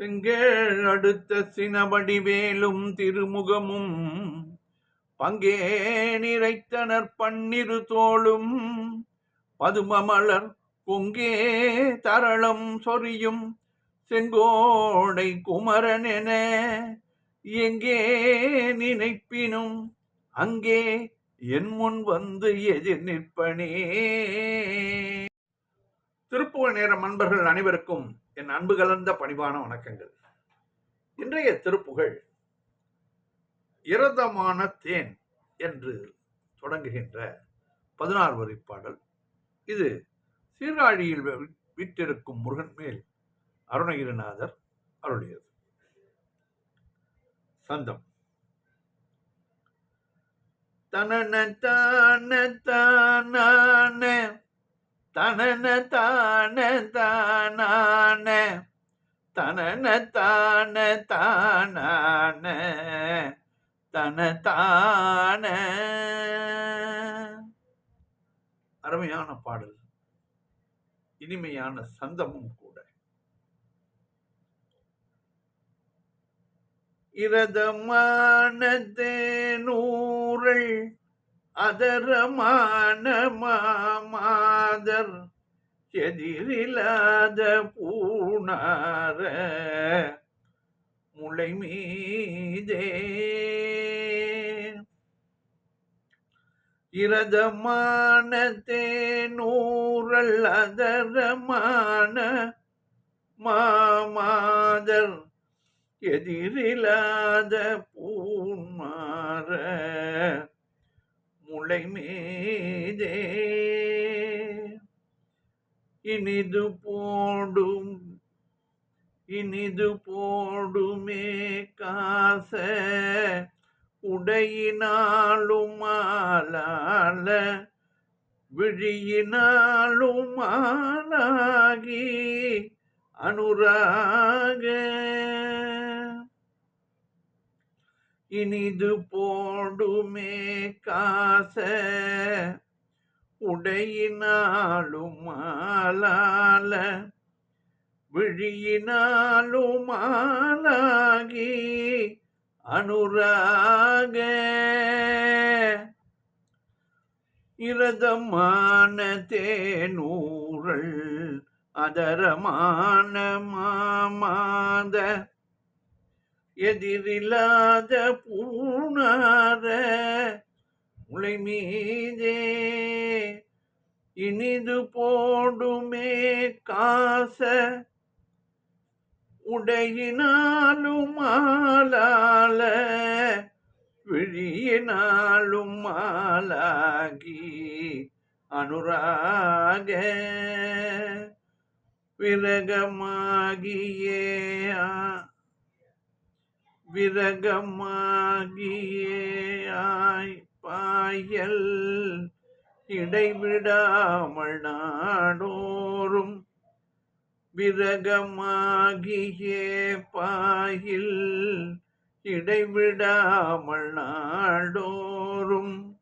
செங்கேள் அடுத்த சினபடி வேலும் திருமுகமும் பங்கே நிறைத்தனர் பன்னிரு தோளும் பதுமமலர் பொங்கே தரளம் சொரியும் செங்கோடை குமரனென எங்கே நினைப்பினும் அங்கே என் முன் வந்து எதிர் நிற்பனே. திருப்புவ நேரம் அன்பர்கள் அனைவருக்கும் என் அன்பு கலந்த பணிவான வணக்கங்கள். இன்றைய திருப்புகழ் இரதமான தேன் என்று தொடங்குகின்ற பதினாறு வரி பாடல். இது சீர்காழியில் வி- முருகன் மேல் அருணகிரிநாதர் அருளியது. சந்தம். தன தான தானான தனன தான தானான தனன தான தானான தன தான. அருமையான பாடல். இனிமையான சந்தமும் கூட. இரதமான தேனூரள் அதரமான மாமாதர் எதிரில்லாத பூணார முளை மீதே இரதமான தேனூரல் அதரமான மாமாதர் எதிரில்லாத பூன்மாற முளை மீதே இனிது போடும் இனிது போடுமே காச உடையினாலும் ஆளால விழியினாலும் ஆளாகி அனுராக. இனிது போடுமே காச. உடையினாலும் ஆளால விழியினாலும் ஆளாகி அனுராக. இரதமான தேனூரல் அதரமான மாமாத எதிரில்லாத பூணார முளை மீதே இனிது போடுமே காச உடையினாலும் மாலால விழியினாலும் மாலாகி அனுராக. விரகமாகியே விரகமாகியே. ஆய் பாயல் இடைவிடாமல் நாடோறும் விரகமாகியே. பாயில் இடைவிடாமல் நாடோறும்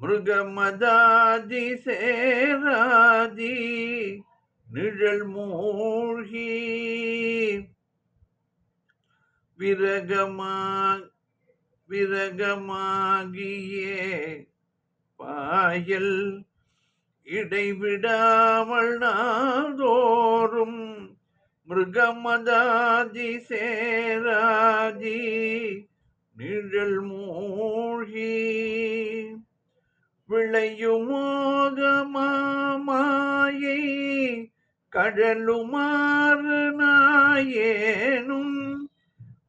மிருகமதாதி சேராதி நிழல் மூழ்கி. விரகமா விரகமாகியே. பாயல் இடைவிடாமல் நாதோறும் மிருகமதாதி சேராதி நிழல் மூழ்கி விளையுமோகமாயை கடலுமாறு நாயேனும்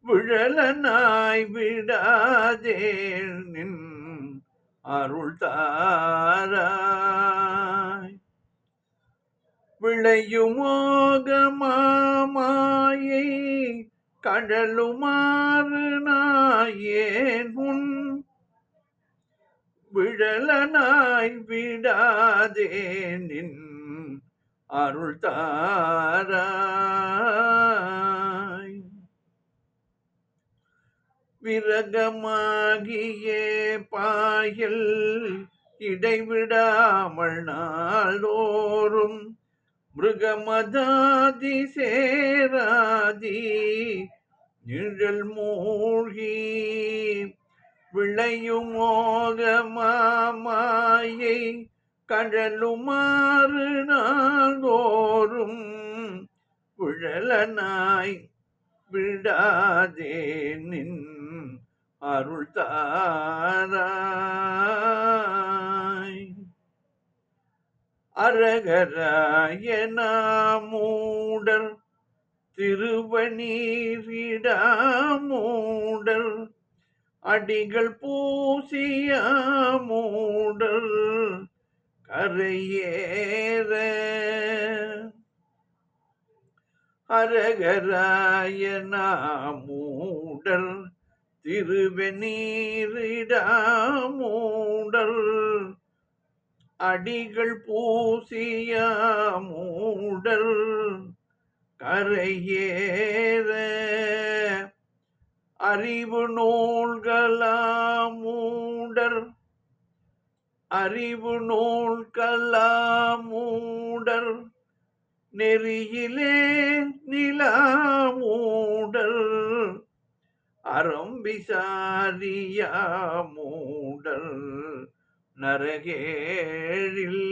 விழலனாய் விடாதே நின் அருள் தாராய். விளையுமோகமாயை கடலுமாறு நாயேன் உன் விழலனாய் விடாதே நின் அருள் தாராய். விரகமாகியே பாயல் இடைவிடாமல் நாள்தோறும் மிருகமதாதி சேராதி நிழல் மூழ்கி விளையும் மாமாயை கடலுமாறு நாள்தோறும் விழலனாய் விடாதே நின் அருள் தாராய் அரகராயன மூடர் திருவநீரிடாமூடர் அடிகள் பூசிய மூடர் கரையேற. அரகராயன மூடர் திருவெநீரிடாமூடர் அடிகள் பூசிய மூடர் கரையேற அறிவு நூல்களாமூடர் அறிவு நூல்களாமூடர் நெறியிலே நிலாமூடர் அறம் மூடல் நரகேழில்.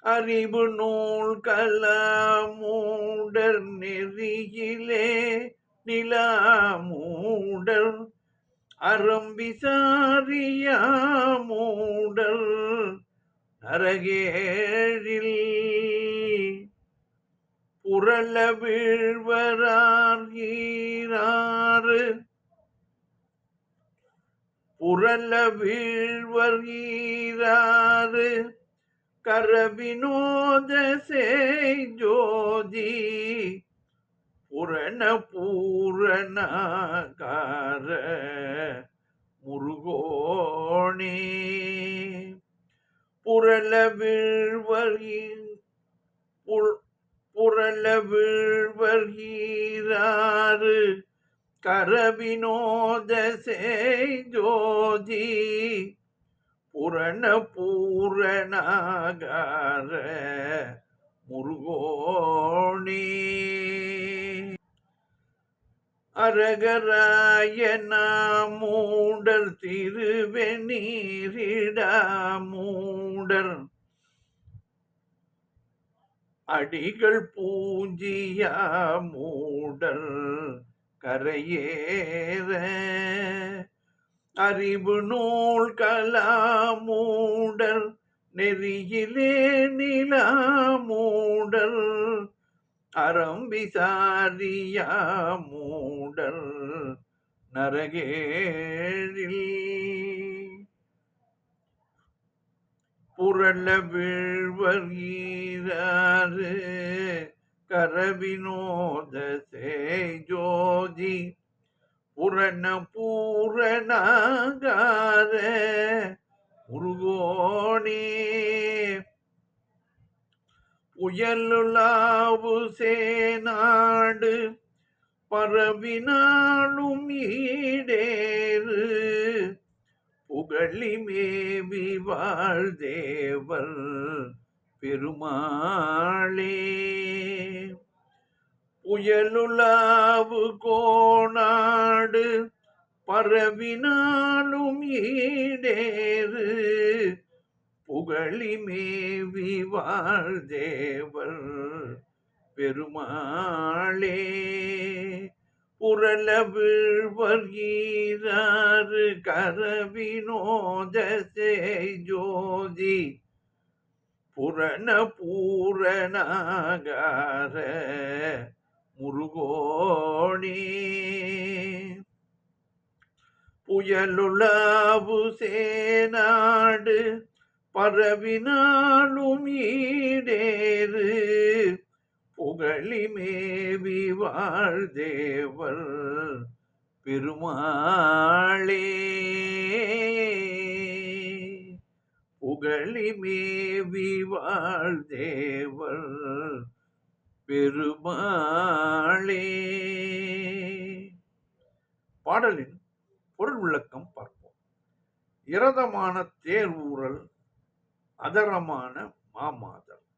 அறிவு நூல் கல மூடர் நெறியிலே நிலாமூடர் அறம் விசாரியா மூடல் நரகேழில். புரள வீழ்வரார் வீழ்வராறு புரள வீழ்வர் ஈராறு. கரவினோத ஜோதி புரண பூரணகார முருகோணே புரள வீழ்வர் புல்- புரள வீழ்வர்கீராறு கரவினோத செய்தோதி புரண பூரணாகார முருகோணி. அரகராய மூடர் திருவெநீரிடா மூடர் அடிகள் பூஞ்சிய மூடர் கரையேற. அறிவு நூல் கலாமூடர் நெறியிலே நிலாமூடர் அறம் விசாரியா மூடர் நரகேழில். புரள வீழ்வர் கரவினோத ஜோதி புரண பூரணகார முருகோணே புயலுலாவு சேனாடு பரவினாலும் ஈடேறு புகழி மேவி வாழ்தேவர் பெருமாளே. புயலுலாவு கோணாடு பரவினாலும் ஈடேறு. புகழி மேவி வாழ்தேவர் பெருமாளே. புரள வீழ்வர் கரவினோத ஜோதி புரண பூரணாகார முருகோணி. புயலுலாவு சேனாடு பரவினாலும் ஈடேறு புகழி மேவி வாழ்தேவர் பெருமாளே. புகழி மேவி வாழ்தேவர் பெருமாளே. பாடலின் பொருள் விளக்கம் பார்ப்போம். இரதமான தேர் ஊரல் அதரமான மாமாதர்.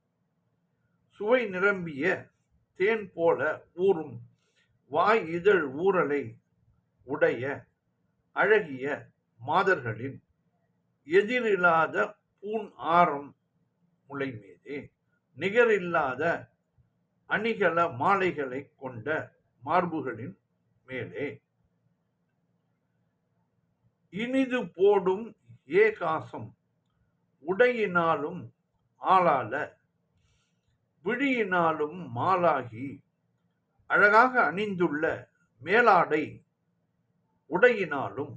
சுவை நிரம்பிய தேன் போல ஊறும் வாய் இதழ் ஊறலை உடைய அழகிய மாதர்களின் எதிரில்லாத பூன் ஆரம் முளை மீது நிகரில்லாத அணிகல மாலைகளை கொண்ட மார்புகளின் மேலே. இனிது போடும் ஏகாசம் உடையினாலும் ஆளால விழியினாலும் மாலாகி அழகாக அணிந்துள்ள மேலாடை உடையினாலும்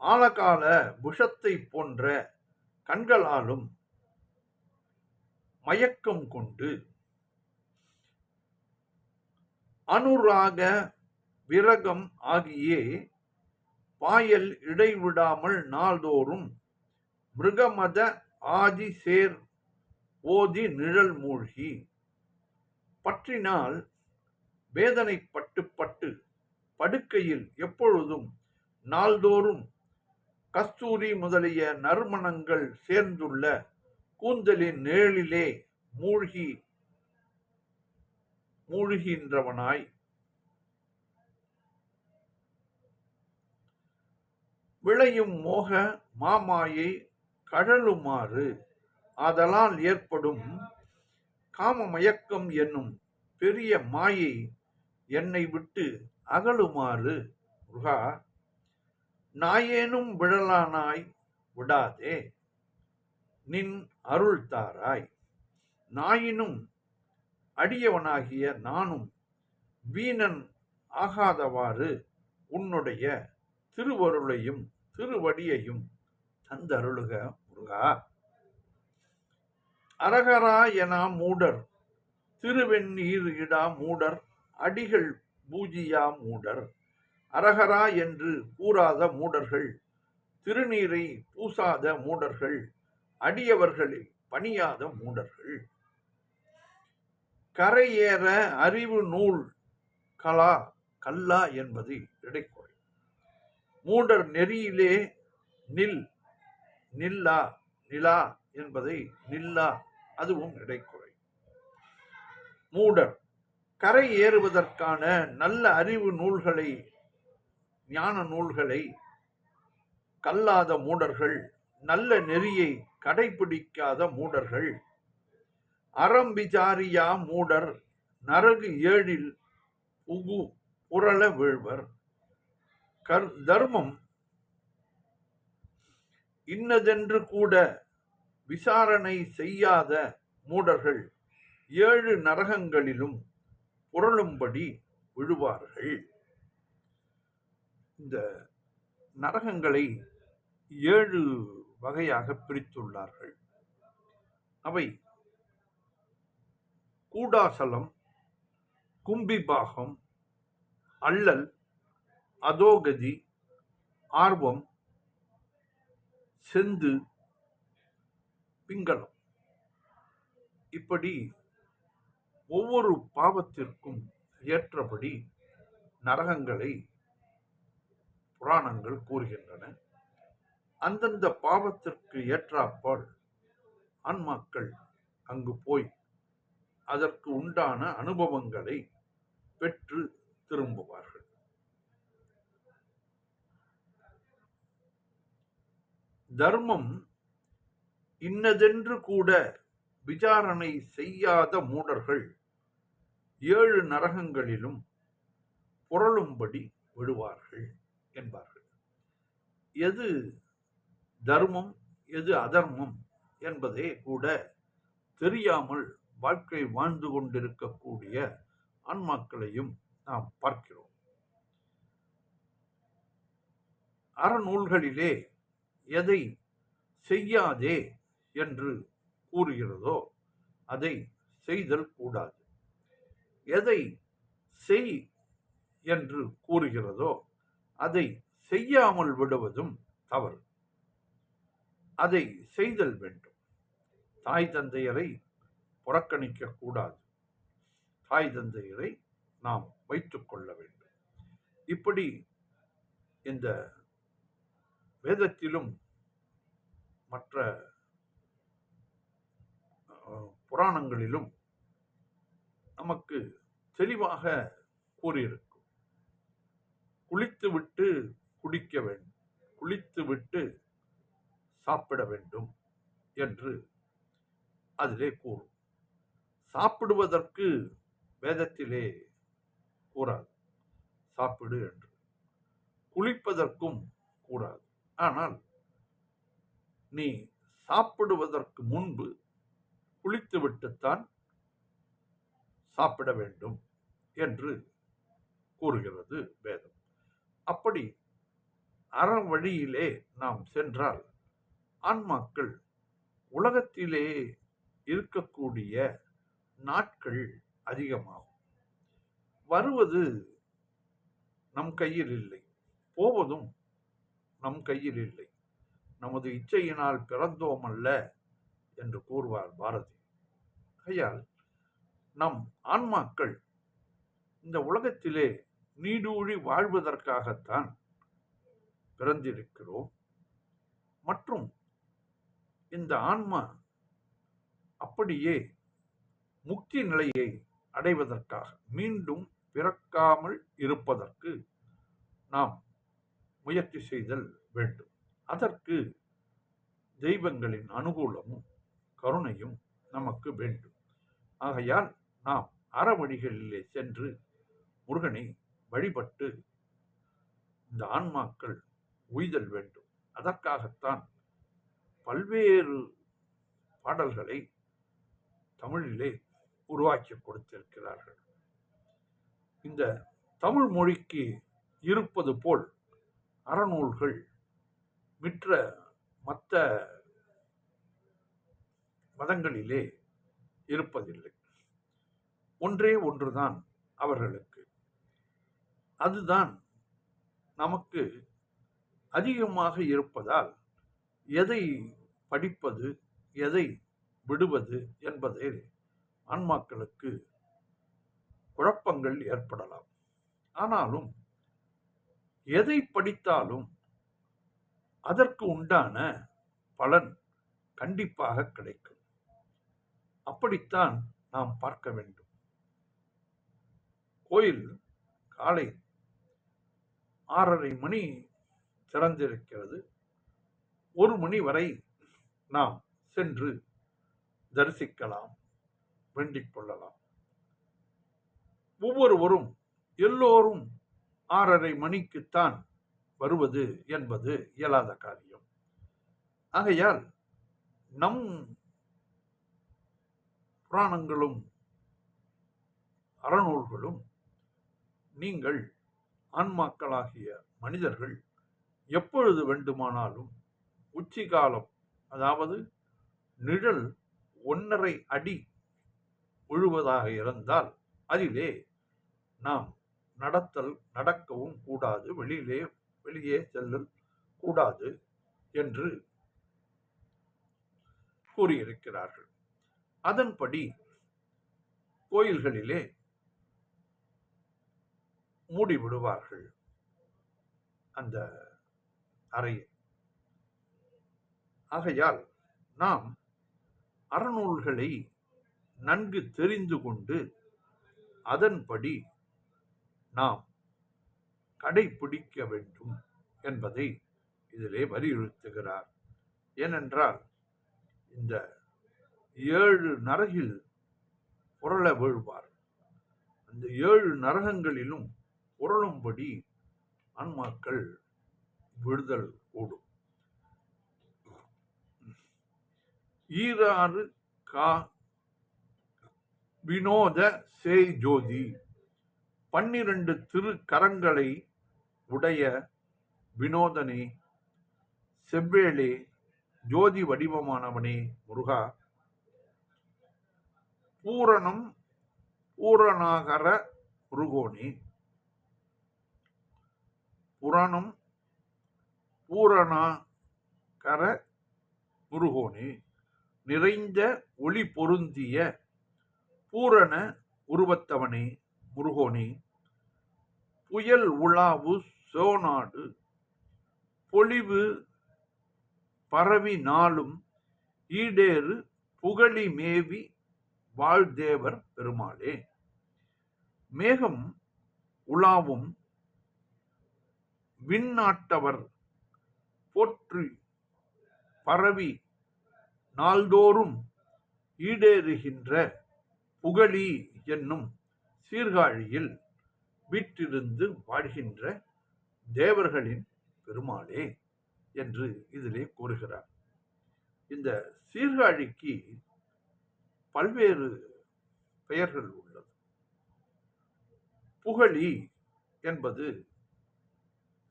ஆழகால புஷத்தை போன்ற கண்களாலும் மயக்கம் கொண்டு அனுராக விரகம் ஆகியே பாயல் இடைவிடாமல் நாள்தோறும் மிருகமத ஆதி சேர் ஓதி நிழல் மூழ்கி. பற்றினால் வேதனைப்பட்டு பட்டு படுக்கையில் எப்பொழுதும் நாள்தோறும் கஸ்தூரி முதலிய நறுமணங்கள் சேர்ந்துள்ள கூந்தலின் நிழலிலே மூழ்கி மூழ்கின்றவனாய். விளையும் மோக மாமாயை கழலுமாறு ஆதலால் ஏற்படும் காமமயக்கம் என்னும் பெரிய மாயை என்னை விட்டு அகலுமாறு. முருகா நாயேனும் விழலானாய் விடாதே. நின் அருள் தாராய். நாயினும் அடியவனாகிய நானும் வீணன் ஆகாதவாறு உன்னுடைய திருவருளையும் திருவடியையும் தந்தருளுக முருகா. அரகரா என மூடர் திருவெண்ணீர் இடா மூடர் அடிகள் பூஜியா மூடர். அரகரா என்று கூறாத மூடர்கள் திருநீரை பூசாத மூடர்கள் அடியவர்களை பணியாத மூடர்கள். கரையேற அறிவு நூல் கலா கல்லா என்பது இடைக்குறை மூடர் நெறியிலே நில் நில்லா நிலா என்பதை நில்லா அதுவும் இடைக்குறை. மூடர் கரை ஏறுவதற்கான நல்ல அறிவு நூல்களை ஞான நூல்களை கல்லாத மூடர்கள் நல்ல நெறியை கடைபிடிக்காத மூடர்கள் அறம்பிசாரியா மூடர் நரகு ஏழில் புகு புரள வீழ்வர். கர் தர்மம் இன்னதென்று கூட விசாரணை செய்யாத மூடர்கள் ஏழு நரகங்களிலும் புரளும்படி விழுவார்கள். இந்த நரகங்களை ஏழு வகையாக பிரித்துள்ளார்கள். அவை கூடாசலம் கும்பிபாகம் அல்லல் அதோகதி ஆர்வம் செந்து பிங்களம். இப்படி ஒவ்வொரு பாவத்திற்கும் ஏற்றபடி நரகங்களை புராணங்கள் கூறுகின்றன. அந்தந்த பாவத்திற்கு ஏற்றாப்பால் ஆன்மாக்கள் அங்கு போய் அதற்கு உண்டான அனுபவங்களை பெற்று திரும்புவார்கள். தர்மம் இன்னதென்று கூட விசாரணை செய்யாத மூடர்கள் ஏழு நரகங்களிலும் புரளும்படி விடுவார்கள் என்பார்கள். எது தர்மம் எது அதர்மம் என்பதே கூட தெரியாமல் வாழ்க்கை வாழ்ந்து கொண்டிருக்கக்கூடிய ஆன்மாக்களையும் நாம் பார்க்கிறோம். அறநூல்களிலே எதை செய்யாதே என்று கூறுகிறதோ அதை செய்தல் கூடாது. எதை செய் என்று கூறுகிறதோ அதை செய்யாமல் விடுவதும் தவறு. அதை செய்தல் வேண்டும். தாய் தந்தையரை புறக்கணிக்க கூடாது. தாய் தந்தையரை நாம் வைத்துக் கொள்ள வேண்டும். இப்படி இந்த வேதத்திலும் மற்ற புராணங்களிலும் நமக்கு தெளிவாக கூறியிருக்கும். குளித்துவிட்டு குடிக்க வேண்டும் குளித்துவிட்டு சாப்பிட வேண்டும் என்று அதிலே கூறும். சாப்பிடுவதற்கு வேதத்திலே கூறாது. சாப்பிடு என்று. குளிப்பதற்கும் கூடாது ஆனால் நீ சாப்பிடுவதற்கு முன்பு குளித்துவிட்டுத்தான் சாப்பிட வேண்டும் என்று கூறுகிறது வேதம். அப்படி அறவழியிலே நாம் சென்றால் ஆன்மாக்கள் உலகத்திலே இருக்கக்கூடிய நாட்கள் அதிகமாகும். வருவது நம் கையில் இல்லை போவதும் நம் கையில் இல்லை. நமது இச்சையினால் பிறந்தோம் அல்ல என்று கூறுவார் பாரதி. ஆகையால் நம் ஆன்மாக்கள் இந்த உலகத்திலே நீடூழி வாழ்வதற்காகத்தான் பிறந்திருக்கிறோம். மற்றும் இந்த ஆன்மா அப்படியே முக்தி நிலையை அடைவதற்காக மீண்டும் பிறக்காமல் இருப்பதற்கு நாம் முயற்சி செய்தல் வேண்டும். அதற்கு தெய்வங்களின் அனுகூலமும் கருணையும் நமக்கு வேண்டும். ஆகையால் நாம் அறவழிகளிலே சென்று முருகனை வழிபட்டு இந்த ஆன்மாக்கள் உய்தல் வேண்டும். அதற்காகத்தான் பல்வேறு பாடல்களை தமிழிலே உருவாக்கி கொடுத்திருக்கிறார்கள். இந்த தமிழ் மொழிக்கு இருப்பது போல் அறநூல்கள் மற்ற மற்ற மதங்களிலே இருப்பதில்லை. ஒன்றே ஒன்றுதான் அவர்களுக்கு. அதுதான் நமக்கு அதிகமாக இருப்பதால் எதை படிப்பது எதை விடுவது என்பதை ஆன்மாக்களுக்கு குழப்பங்கள் ஏற்படலாம். ஆனாலும் எதை படித்தாலும் அதற்கு உண்டான பலன் கண்டிப்பாக கிடைக்கும். அப்படித்தான் நாம் பார்க்க வேண்டும். கோயில் காலை ஆறரை மணி திறந்திருக்கிறது. ஒரு மணி வரை நாம் சென்று தரிசிக்கலாம் வேண்டிக் கொள்ளலாம். ஒவ்வொருவரும் எல்லோரும் ஆறரை மணிக்குத்தான் வருவது என்பது இயலாத காரியம். ஆகையால் நம் புராணங்களும் அறநூல்களும் நீங்கள் ஆன்மாக்களாகிய மனிதர்கள் எப்பொழுது வேண்டுமானாலும் உச்சிகாலம் அதாவது நிழல் ஒன்றரை அடி விழுவதாக இருந்தால் அதிலே நாம் நடத்தல் நடக்கவும் கூடாது வெளியிலே வெளியே செல்லல் கூடாது என்று கூறியிருக்கிறார்கள். அதன்படி கோயில்களிலே மூடி விடுவார்கள் அந்த அறையை. ஆகையால் நாம் அறநூல்களை நன்கு தெரிந்து கொண்டு அதன்படி நாம் கடைபிடிக்க வேண்டும் என்பதை இதிலே வலியுறுத்துகிறார். ஏனென்றால் இந்த ஏழு நரகில் புரள வீழ்வார். அந்த ஏழு நரகங்களிலும் புரளும்படி ஆன்மாக்கள் விடுதல் கூடும் ஈராறு கா வினோத சேய் ஜோதி பன்னிரண்டு திருக்கரங்களை உடைய வினோதனே செவ்வேளே ஜோதி வடிவமானவனே முருகா பூரணம் பூரணாகர முருகோனே புராணம் பூரணாகர முருகோனே நிறைந்த ஒளி பொருந்திய பூரண உருவத்தவனே முருகோனே புயல் உலாவு சோநாடு பொலிவு பரவி நாளும் ஈடேறு புகழி மேவி வாழ்தேவர் பெருமாளே. மேகம் உலாவும் விண்ணாட்டவர் போற்றி பரவி நாள்தோறும் ஈடேறுகின்ற புகழி என்னும் சீர்காழியில் வீட்டிருந்து வாழ்கின்ற தேவர்களின் பெருமாளே என்று இதிலே கூறுகிறார். இந்த சீர்காழிக்கு பல்வேறு பெயர்கள் உள்ளது. புகழி என்பது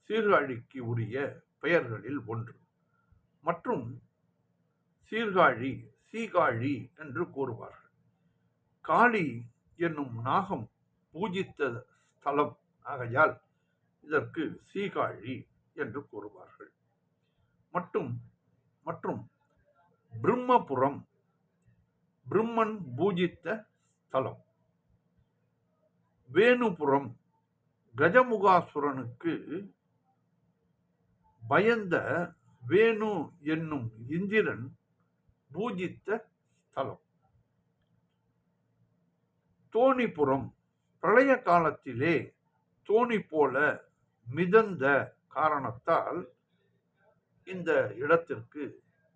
சீர்காழிக்கு உரிய பெயர்களில் ஒன்று. மற்றும் சீர்காழி சீகாழி என்று கூறுவார்கள். காளி என்னும் நாகம் பூஜித்த ஸ்தலம் ஆகையால் இதற்கு சீகாழி என்று கூறுவார்கள். மற்றும் மற்றும் பிரம்மபுரம் பிரம்மன் பூஜித்த ஸ்தலம் வேணுபுரம் கஜமுகாசுரனுக்கு பயந்த வேணு என்னும் இந்திரன் பூஜித்த ஸ்தலம் தோணிபுரம் பிரளய காலத்திலே தோணி போல மிதந்த காரணத்தால் இந்த இடத்திற்கு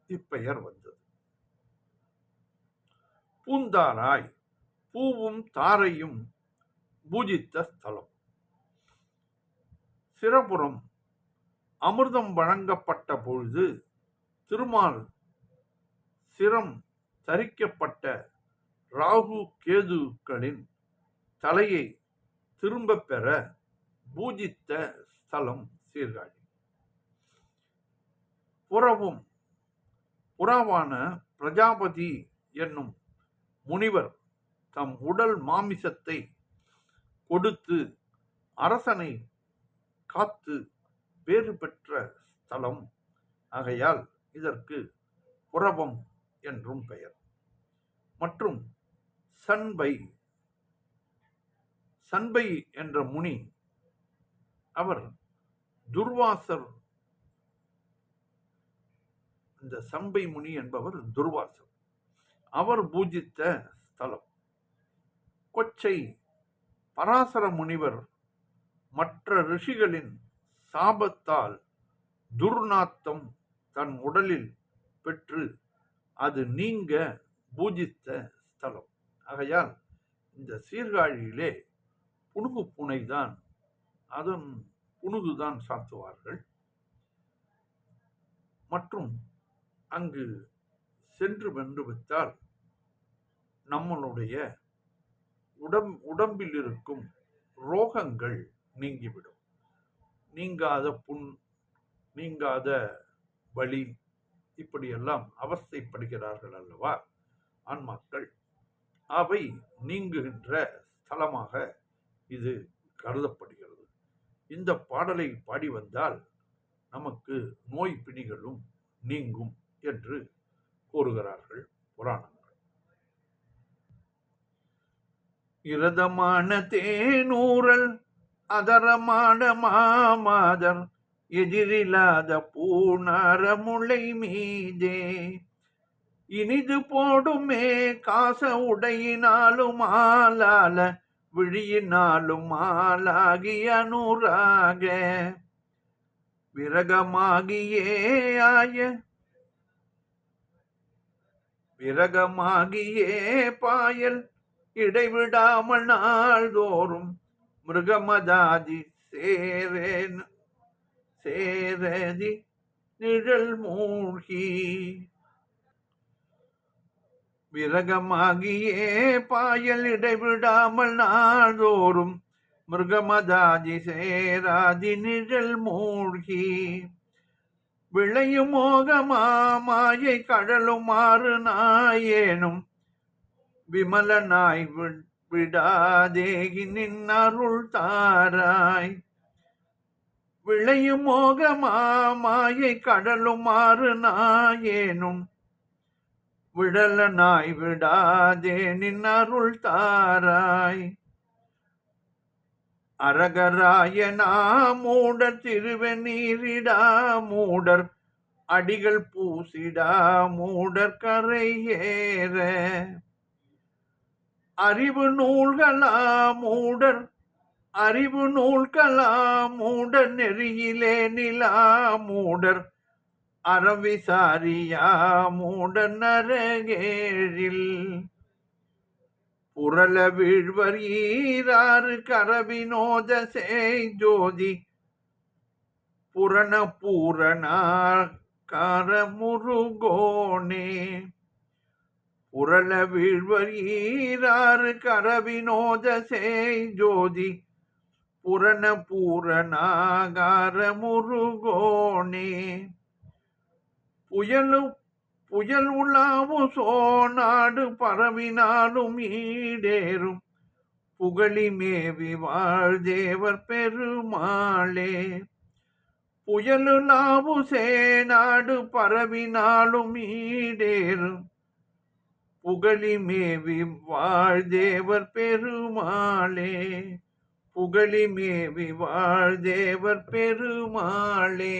இப்பெயர் வந்தது. பூந்தாராய் பூவும் தாரையும் பூஜித்த ஸ்தலம். சிறபுறம் அமிர்தம் வழங்கப்பட்ட பொழுது திருமால் சிரம் தரிக்கப்பட்ட ராகு கேதுக்களின் தலையை திரும்பப் பெற பூஜித்த ஸ்தலம் சீர்காழி. புறவும் புறாவான பிரஜாபதி என்னும் முனிவர் தம் உடல் மாமிசத்தை கொடுத்து அரசனை காத்து பேறு பெற்ற ஸ்தலம். ஆகையால் இதற்கு புரபம் என்றும் பெயர். மற்றும் சண்பை சண்பை என்ற முனி அவர் துர்வாசர். இந்த சம்பை முனி என்பவர் துர்வாசர். அவர் பூஜித்த ஸ்தலம். கொச்சை பராசர முனிவர் மற்ற ரிஷிகளின் சாபத்தால் துர்நாத்தம் தன் உடலில் பெற்று அது நீங்க பூஜித்த ஸ்தலம். ஆகையால் இந்த சீர்காழியிலே புனுகு புனைதான் அதன் புனுகுதான் சாத்துவார்கள். மற்றும் அங்கு சென்று வென்று விட்டால் நம்மளுடைய உடம் உடம்பில் இருக்கும் ரோகங்கள் நீங்கிவிடும். நீங்காத புண் நீங்காத வலி இப்படியெல்லாம் அவஸ்தைப்படுகிறார்கள் அல்லவா? ஆன்மாக்கள் அவை நீங்குகின்ற ஸ்தலமாக இது கருதப்படுகிறது. இந்த பாடலை பாடி வந்தால் நமக்கு நோய் பிணிகளும் நீங்கும் என்று கூறுகிறார்கள் புராணங்கள். இரதமான தேனூரல் அதரமான மாமாதர் எதிரில்லாத பூணரமுளை மீதே. இனிது போடுமே காச உடையினாலும் ஆளால விழியினாலும் ஆளாகிய அனுராக விரகமாகியே ஆய விரகமாகியே பாயல். இடைவிடாமல் நாள்தோறும் மிருகமதாதி சேரேன். சேரதி நிழல் மூழ்கி. விரகமாகியே பாயல். இடைவிடாமல் நாள்தோறும் மிருகமதாதி சேராதி நிழல் மூழ்கி. விளையும் மோகமா மாயை கடலுமாறு நாயேனும். விமலனாய் விடாதேகி நின் அருள் தாராய். விளையும் மோகமா மாயை கடலுமாறு நாயேனும். விடலனாய் விடாதே நின் அருள் தாராய். அரகராயனா மூடர் திருவெண்ணீரிடா மூடர் அடிகள் பூசிடா மூடர் கரையேற. அறிவு நூல்களா மூடர் அறிவு நூல்களா மூடர் நெறியிலே நிலா மூடர் அறவிசாரியா மூடர் நரகேழில். புரள வீழ்வர் ஈராறு கரவினோத ஜோதி புரண பூரணா முருகோனே புரள வீழ்வர் ஈராறு கரவினோத ஜோதி புரண பூரணாகார முருகோனே புயலு புயல் உலாவும் சோநாடு பரவினாலும் ஈடேறும். புகழி மேவி வாழ்தேவர் பெருமாளே. புயலுலாவு சேநாடு பரவினாலும் ஈடேறும். புகழி மேவி வாழ்தேவர் பெருமாளே. புகழி மேவி வாழ்தேவர் பெருமாளே.